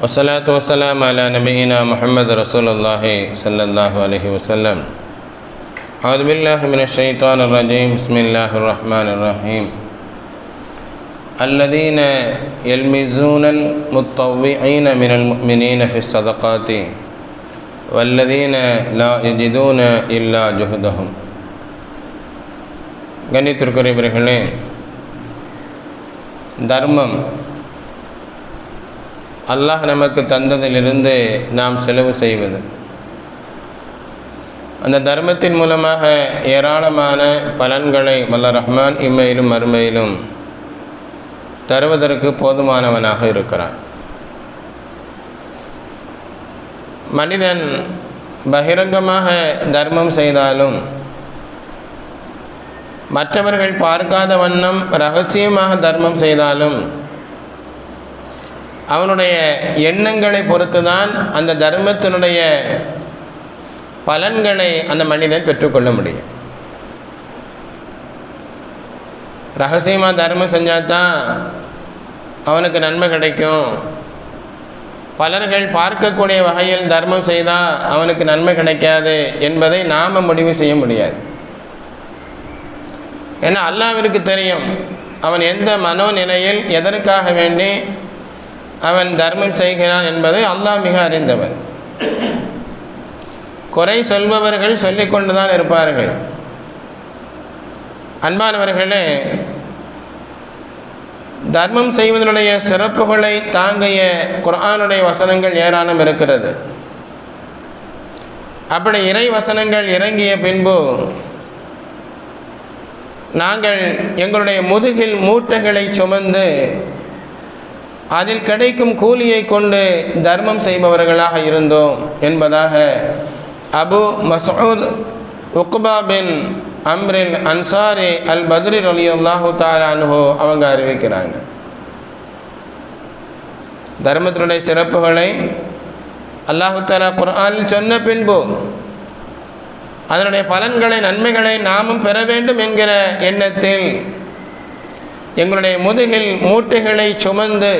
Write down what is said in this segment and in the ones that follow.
والصلاة والسلام على نبينا محمد رسول الله صلى الله عليه وسلم أعوذ بالله من الشيطان الرجيم بسم الله الرحمن الرحيم الذين يلمزون المتطوعين من المؤمنين في الصدقات والذين لا يجدون إلا جهدهم கண்ணியத்திற்குரியவர்களே தர்மம் அல்லாஹ் நமக்கு தந்ததிலிருந்து நாம் செலவு செய்வது. அந்த தர்மத்தின் மூலமாக ஏராளமான பலன்களை வல்ல ரஹ்மான் இம்மையிலும் மறுமையிலும் தருவதற்கு போதுமானவனாக இருக்கிறான். மனிதன் பகிரங்கமாக தர்மம் செய்தாலும் மற்றவர்கள் பார்க்காத வண்ணம் ரகசியமாக தர்மம் செய்தாலும் அவனுடைய எண்ணங்களை பொறுத்து தான் அந்த தர்மத்தினுடைய பலன்களை அந்த மனிதன் பெற்றுக்கொள்ள முடியும். ரகசியமாக தர்மம் செஞ்சால் தான் அவனுக்கு நன்மை கிடைக்கும். பலர்கள் பார்க்கக்கூடிய வகையில் தர்மம் செய்தால் அவனுக்கு நன்மை கிடைக்காது என்பதை நாம் முடிவு செய்ய முடியாது. ஏன்னா அல்லாவிற்கு தெரியும். அவன் எந்த மனோநிலையில் எதற்காக வேண்டி அவன் தர்மம் செய்கிறான் என்பதை அல்லாஹ் மிக அறிந்தவன். குறை சொல்பவர்கள் சொல்லிக்கொண்டு தான் இருப்பார்கள். அன்பானவர்களே தர்மம் செய்வதனுடைய சிறப்புகளை தாங்கிய குரானுடைய வசனங்கள் ஏராளம் இருக்கிறது. அப்படி இறை வசனங்கள் இறங்கிய பின்பு நாங்கள் எங்களுடைய முதுகில் மூட்டைகளை சுமந்து அதில் கிடைக்கும் கூலியை கொண்டு தர்மம் செய்பவர்களாக இருந்தோம் என்பதாக அபு மசூத் உக்பா பின் அம்ரின் அன்சாரி அல் பத்ரி ரலியுல்லாஹு அல்லாஹு தாலானுஹோ அவங்க அறிவிக்கிறாங்க. தர்மத்தினுடைய சிறப்புகளை அல்லாஹு தாலா குர்ஆனில் சொன்ன பின்பு அதனுடைய பலன்களை நன்மைகளை நாமும் பெற வேண்டும் என்கிற எண்ணத்தில் எங்களுடைய முதுகில் மூட்டைகளை சுமந்து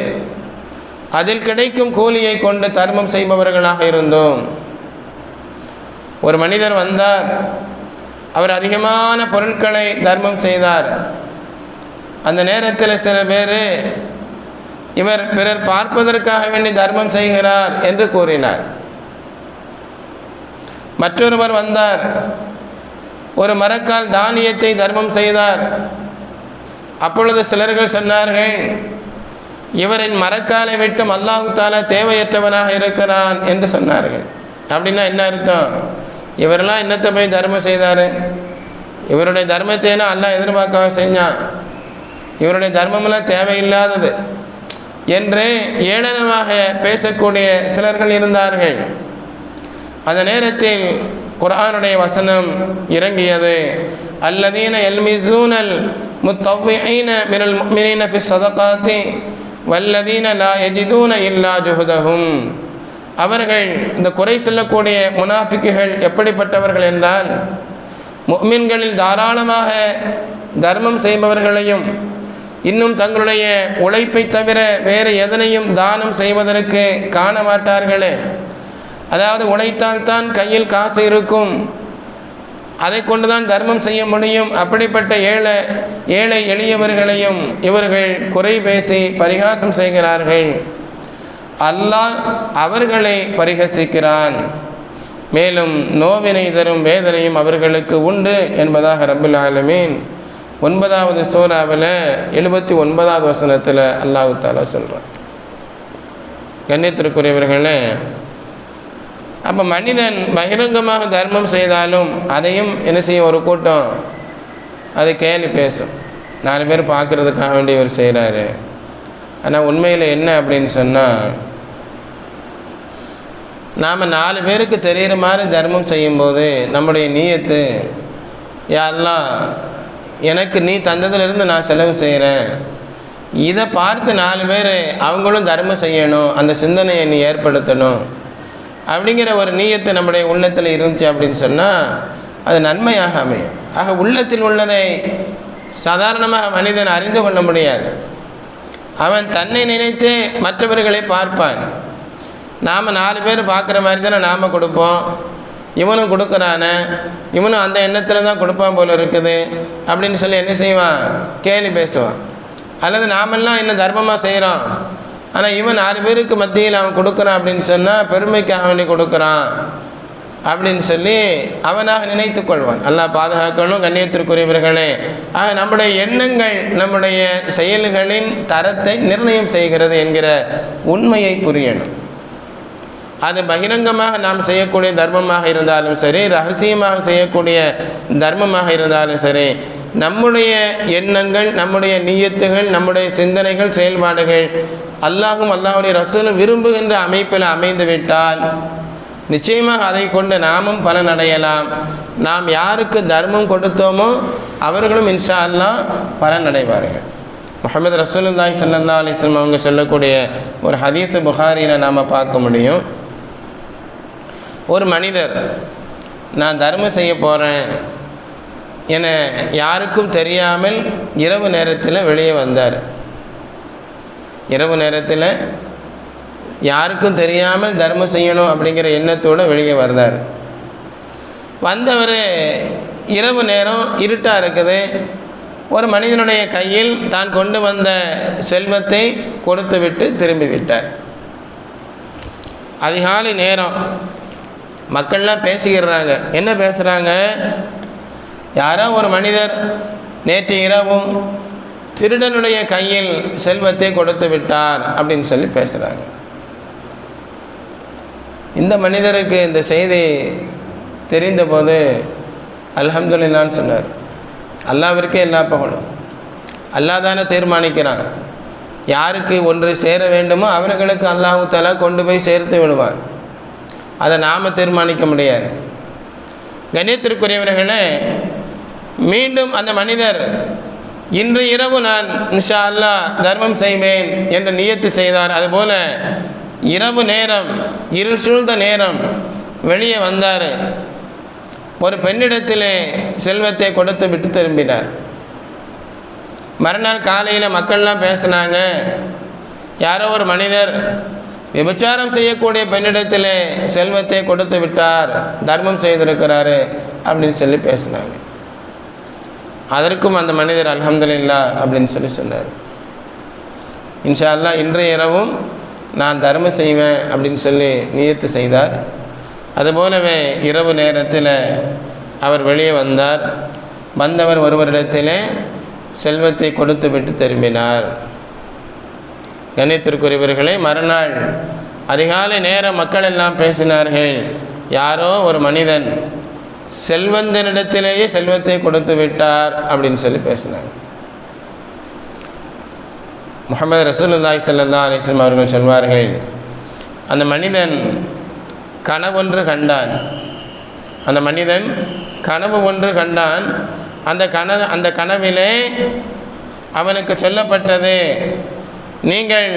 அதில் கிடைக்கும் கூலியை கொண்டு தர்மம் செய்பவர்களாக இருந்தோம். ஒரு மனிதர் வந்தார். அவர் அதிகமான பொருட்களை தர்மம் செய்தார். அந்த நேரத்தில் சில பேர் இவர் பிறர் பார்ப்பதற்காக வேண்டி தர்மம் செய்கிறார் என்று கூறினார். மற்றொருவர் வந்தார். ஒரு மரக்கால் தானியத்தை தர்மம் செய்தார். அப்பொழுது சிலர்கள் சொன்னார்கள் இவரின் மரக்காலை விட்டும் அல்லாஹு தாலா தேவையற்றவனாக இருக்கிறான் என்று சொன்னார்கள். அப்படின்னா என்ன அர்த்தம்? இவரெல்லாம் என்னத்தை போய் தர்மம் செய்தார்? இவருடைய தர்மத்தைனா அல்லாஹ் எதிர்பார்க்கவே செஞ்சான்? இவருடைய தர்மமெல்லாம் தேவையில்லாதது என்று ஏளனமாக பேசக்கூடிய சிலர்கள் இருந்தார்கள். அந்த நேரத்தில் குரானுடைய வசனம் இறங்கியது. அல்லதீன எல்மிசூனல் முத்தவ்விஐன من المؤمنين في الصدقات வல்லதீன لا يجدون இல்லா جهدهم. அவர்கள் இந்த குறை சொல்லக்கூடிய முனாஃபிக்குகள் எப்படிப்பட்டவர்கள் என்றால் முக்மின்களில் தாராளமாக தர்மம் செய்பவர்களையும் இன்னும் தங்களுடைய உழைப்பை தவிர வேறு எதனையும் தானம் செய்வதற்கு காண மாட்டார்களே அதாவது உழைத்தால்தான் கையில் காசு இருக்கும். அதை கொண்டு தான் தர்மம் செய்ய முடியும். அப்படிப்பட்ட ஏழை ஏழை எளியவர்களையும் இவர்கள் குறை பேசி பரிகாசம் செய்கிறார்கள். அல்லாஹ் அவர்களை பரிகசிக்கிறான். மேலும் நோவினை தரும் வேதனையும் அவர்களுக்கு உண்டு என்பதாக ரபுல் ஆலமீன் ஒன்பதாவது சோராவில் எழுபத்தி ஒன்பதாவது வசனத்தில் அல்லாஹு தாலா சொல்கிறான் கண்ணியத்திற்குரியவர்களே அப்போ மனிதன் பகிரங்கமாக தர்மம் செய்தாலும் அதையும் என்ன செய்யும்? ஒரு கூட்டம். அது கேலி பேசும். நாலு பேர் பார்க்குறதுக்காக வேண்டி இவர் செய்கிறாரு ஆனால் உண்மையில் என்ன அப்படின்னு சொன்னால் நாம் நாலு பேருக்கு தெரிகிற மாதிரி தர்மம் செய்யும்போது நம்முடைய நீயத்து யாரெல்லாம் எனக்கு நீ தந்ததுலேருந்து நான் செலவு செய்கிறேன் இதை பார்த்து நாலு பேர் அவங்களும் தர்மம் செய்யணும். அந்த சிந்தனையை நீ ஏற்படுத்தணும். அப்படிங்கிற ஒரு நீயத்து நம்முடைய உள்ளத்தில் இருந்துச்சு அப்படின்னு சொன்னால் அது நன்மையாக அமையும். ஆக உள்ளத்தில் உள்ளதை சாதாரணமாக மனிதன் அறிந்து கொள்ள முடியாது. அவன் தன்னை நினைத்து மற்றவர்களை பார்ப்பான். நாம் நாலு பேர் பார்க்குற மாதிரி தானே நாம் கொடுப்போம். இவனும் கொடுக்குறானே இவனும் அந்த எண்ணத்தில் தான் கொடுப்பான் போல் இருக்குது அப்படின்னு சொல்லி என்ன செய்வான்? கேலி பேசுவான். அல்லது நாமெல்லாம் என்ன தர்மமாக செய்கிறோம் ஆனால் இவன் ஆறு பேருக்கு மத்தியில் அவன் கொடுக்குறான் அப்படின்னு சொன்னால் பெருமைக்கு அவனை கொடுக்குறான் அப்படின்னு சொல்லி அவனாக நினைத்து கொள்வான். எல்லாம் பாதுகாக்கணும் கண்ணியத்திற்குரியவர்களே. ஆக நம்முடைய எண்ணங்கள் நம்முடைய செயல்களின் தரத்தை நிர்ணயம் செய்கிறது என்கிற உண்மையை புரியணும். அது பகிரங்கமாக நாம் செய்யக்கூடிய தர்மமாக இருந்தாலும் சரி ரகசியமாக செய்யக்கூடிய தர்மமாக இருந்தாலும் சரி நம்முடைய எண்ணங்கள் நம்முடைய நீயத்துகள் நம்முடைய சிந்தனைகள் செயல்பாடுகள் அல்லாஹும் அல்லாஹுடைய ரசூலும் விரும்புகின்ற அமைப்பில் அமைந்து விட்டால் நிச்சயமாக அதை கொண்டு நாமும் பலனடையலாம் நாம் யாருக்கு தர்மம் கொடுத்தோமோ அவர்களும் இன்ஷா அல்லாஹ் பலனடைவார்கள் முகமது ரசூலுல்லாஹி சல்லா அலிஸ்லம் அவங்க சொல்லக்கூடிய ஒரு ஹதீஸ் புகாரியில் நாம் பார்க்க முடியும். ஒரு மனிதர் நான் தர்மம் செய்ய போகிறேன் என யாருக்கும் தெரியாமல் இரவு நேரத்தில் வெளியே வந்தார். இரவு நேரத்தில் யாருக்கும் தெரியாமல் தர்மம் செய்யணும் அப்படிங்கிற எண்ணத்தோடு வெளியே வந்தார். வந்தவர் இரவு நேரம் இருட்டாக இருக்குது. ஒரு மனிதனுடைய கையில் தான் கொண்டு வந்த செல்வத்தை கொடுத்து விட்டு திரும்பி விட்டார். அதிகாலை நேரம் மக்கள்லாம் பேசிக்கிறாங்க. என்ன பேசுகிறாங்க யாரோ ஒரு மனிதர் நேற்று இரவும் திருடனுடைய கையில் செல்வத்தை கொடுத்து விட்டார் அப்படின்னு சொல்லி பேசுகிறாங்க இந்த மனிதருக்கு இந்த செய்தி தெரிந்தபோது அல்ஹம்துலில்லான்னு சொன்னார். அல்லாவிற்கே எல்லா பகலும் அல்லாஹ் தானே தீர்மானிக்கிறாங்க யாருக்கு ஒன்று சேர வேண்டுமோ அவர்களுக்கு அல்லாஹு தலா கொண்டு போய் சேர்த்து விடுவார் அதை நாம் தீர்மானிக்க முடியாது. கணியத்திற்குரியவர்களே மீண்டும் அந்த மனிதர் இன்று இரவு நான் இன்ஷா அல்லாஹ் தர்மம் செய்வேன் என்று நியத்து செய்தார். அதுபோல இரவு நேரம் இருள் சூழ்ந்த நேரம் வெளியே வந்தார். ஒரு பெண்ணிடத்திலே செல்வத்தை கொடுத்து விட்டு திரும்பினார். மறுநாள் காலையில் மக்கள்லாம் பேசினாங்க யாரோ ஒரு மனிதர் விபச்சாரம் செய்யக்கூடிய பெண்ணிடத்திலே செல்வத்தை கொடுத்து விட்டார் தர்மம் செய்திருக்கிறாரு அப்படின்னு சொல்லி பேசினாங்க. அதற்கும் அந்த மனிதர் அலமதுல்லா அப்படின்னு சொல்லி சொன்னார். இன்ஷா அல்லாஹ் இன்றைய இரவும் நான் தர்மம் செய்வேன் அப்படின்னு சொல்லி நியத்து செய்தார். அதுபோலவே இரவு நேரத்தில் அவர் வெளியே வந்தார். வந்தவர் ஒருவரிடத்திலே செல்வத்தை கொடுத்து விட்டு திரும்பினார். கணித்திற்குரியவர்களே மறுநாள் அதிகாலை நேரம் மக்கள் எல்லாம் பேசினார்கள். யாரோ ஒரு மனிதன் செல்வந்தனிடத்திலேயே செல்வத்தை கொடுத்து விட்டார் அப்படின்னு சொல்லி பேசினாங்க. முகமது ரசூலுல்லாய் சல்லா அலிஸ்லம் அவர்கள் சொல்வார்கள் அந்த மனிதன் கனவொன்று கண்டான். அந்த மனிதன் கனவு ஒன்று கண்டான். அந்த கன அந்த கனவிலே அவனுக்கு சொல்லப்பட்டது நீங்கள்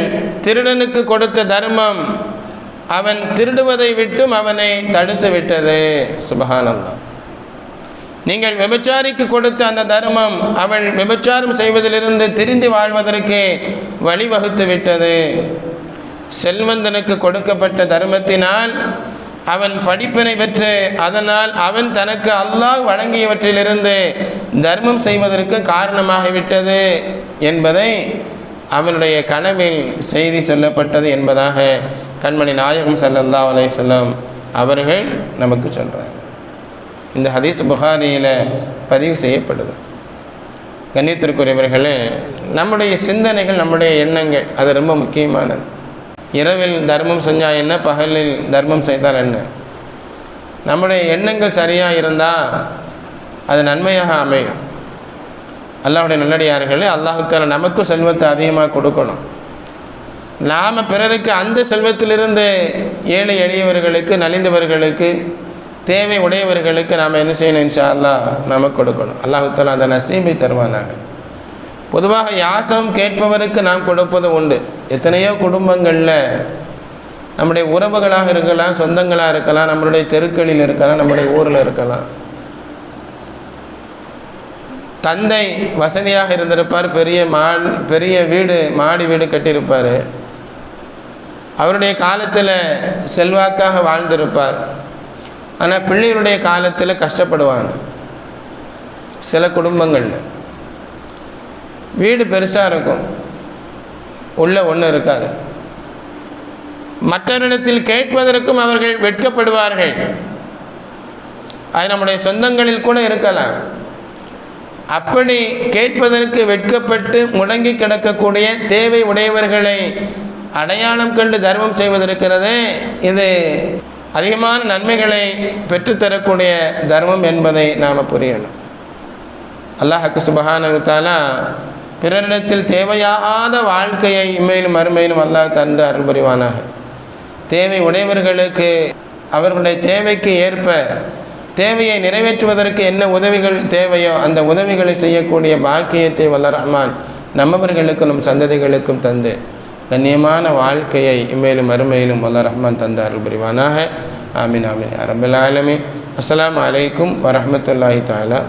திருடனுக்கு கொடுத்த தர்மம் அவன் திருடுவதை விட்டும் அவனை தடுத்து விட்டது. சுபகானந்தம் நீங்கள் விபச்சாரிக்கு கொடுத்த அந்த தர்மம் அவன் விபச்சாரம் செய்வதிலிருந்து திரிந்து வாழ்வதற்கு வழிவகுத்து விட்டது. செல்வந்தனுக்கு கொடுக்கப்பட்ட தர்மத்தினால் அவன் படிப்பினை பெற்று அதனால் அவன் தனக்கு அல்லாஹ் வழங்கியவற்றிலிருந்து தர்மம் செய்வதற்கு காரணமாகிவிட்டது என்பதை அவனுடைய கனவில் செய்தி சொல்லப்பட்டது என்பதாக கண்மணி நாயகம் சல்லல்லா அலையம் அவர்கள் நமக்கு சொல்கிறார் இந்த ஹதீஸ் புகாரியில் பதிவு செய்யப்படுது. கண்ணியத்திற்குரியவர்களே நம்முடைய சிந்தனைகள் நம்முடைய எண்ணங்கள் அது ரொம்ப முக்கியமானது. இரவில் தர்மம் செஞ்சால் என்ன பகலில் தர்மம் செய்தால் என்ன? நம்முடைய எண்ணங்கள் சரியாக இருந்தால் அது நன்மையாக அமையும். அல்லாவுடைய நல்லடியார்களே அல்லாஹுக்கால நமக்கும் செல்வத்தை அதிகமாக கொடுக்கணும். நாம் பிறருக்கு அந்த செல்வத்திலிருந்து ஏழை எளியவர்களுக்கு நலிந்தவர்களுக்கு தேவை உடையவர்களுக்கு நாம் என்ன செய்யணும் இன்ஷா அல்லாஹ் நமக்கு கொடுக்கணும். அல்லாஹுத்தாலா அந்த நசீமை தருவானாங்க பொதுவாக யாசம் கேட்பவருக்கு நாம் கொடுப்பது உண்டு. எத்தனையோ குடும்பங்களில் நம்முடைய உறவுகளாக இருக்கலாம் சொந்தங்களாக இருக்கலாம் நம்மளுடைய தெருக்களில் இருக்கலாம் நம்முடைய ஊரில் இருக்கலாம். தந்தை வசதியாக இருந்திருப்பார் பெரிய மா பெரிய வீடு மாடி வீடு கட்டியிருப்பார். அவருடைய காலத்தில் செல்வாக்காக வாழ்ந்திருப்பார். ஆனால் பிள்ளைகளுடைய காலத்தில் கஷ்டப்படுவாங்க. சில குடும்பங்களில். வீடு பெருசாக இருக்கும். உள்ளே ஒன்றும் இருக்காது. மற்றவரிடத்தில் கேட்பதற்கும் அவர்கள் வெட்கப்படுவார்கள். அது நம்முடைய சொந்தங்களில் கூட இருக்கலாம். அப்படி கேட்பதற்கு வெட்கப்பட்டு முடங்கி கிடக்கக்கூடிய தேவை உடையவர்களை அடையாளம் கண்டு தர்மம் செய்வதற்கிறதே இது அதிகமான நன்மைகளை பெற்றுத்தரக்கூடிய தர்மம் என்பதை நாம் புரியணும். அல்லாஹக்கு சுபஹானகுத்தாலா பிறரிடத்தில் தேவையாகாத வாழ்க்கையை இம்மையிலும் மறுமையிலும் அல்லாஹ் தந்து அருள் புரிவானாக. தேவை உடையவர்களுக்கு அவர்களுடைய தேவைக்கு ஏற்ப தேவையை நிறைவேற்றுவதற்கு என்ன உதவிகள் தேவையோ அந்த உதவிகளை செய்யக்கூடிய பாக்கியத்தை வல்ல ரஹ்மான் நம்மவர்களுக்கும் நம் சந்ததிகளுக்கும் தந்து கண்ணியமான வாழ்க்கையை இம்மேலும் அருமையிலும் வல்ல ரஹ்மான் பிரிவானாக புரிவானாக. ஆமீன் ஆமீன் அரபுல் ஆலமீன். அஸ்ஸலாமு அலைக்கும் வரஹ்மத்துல்லாஹி தஆலா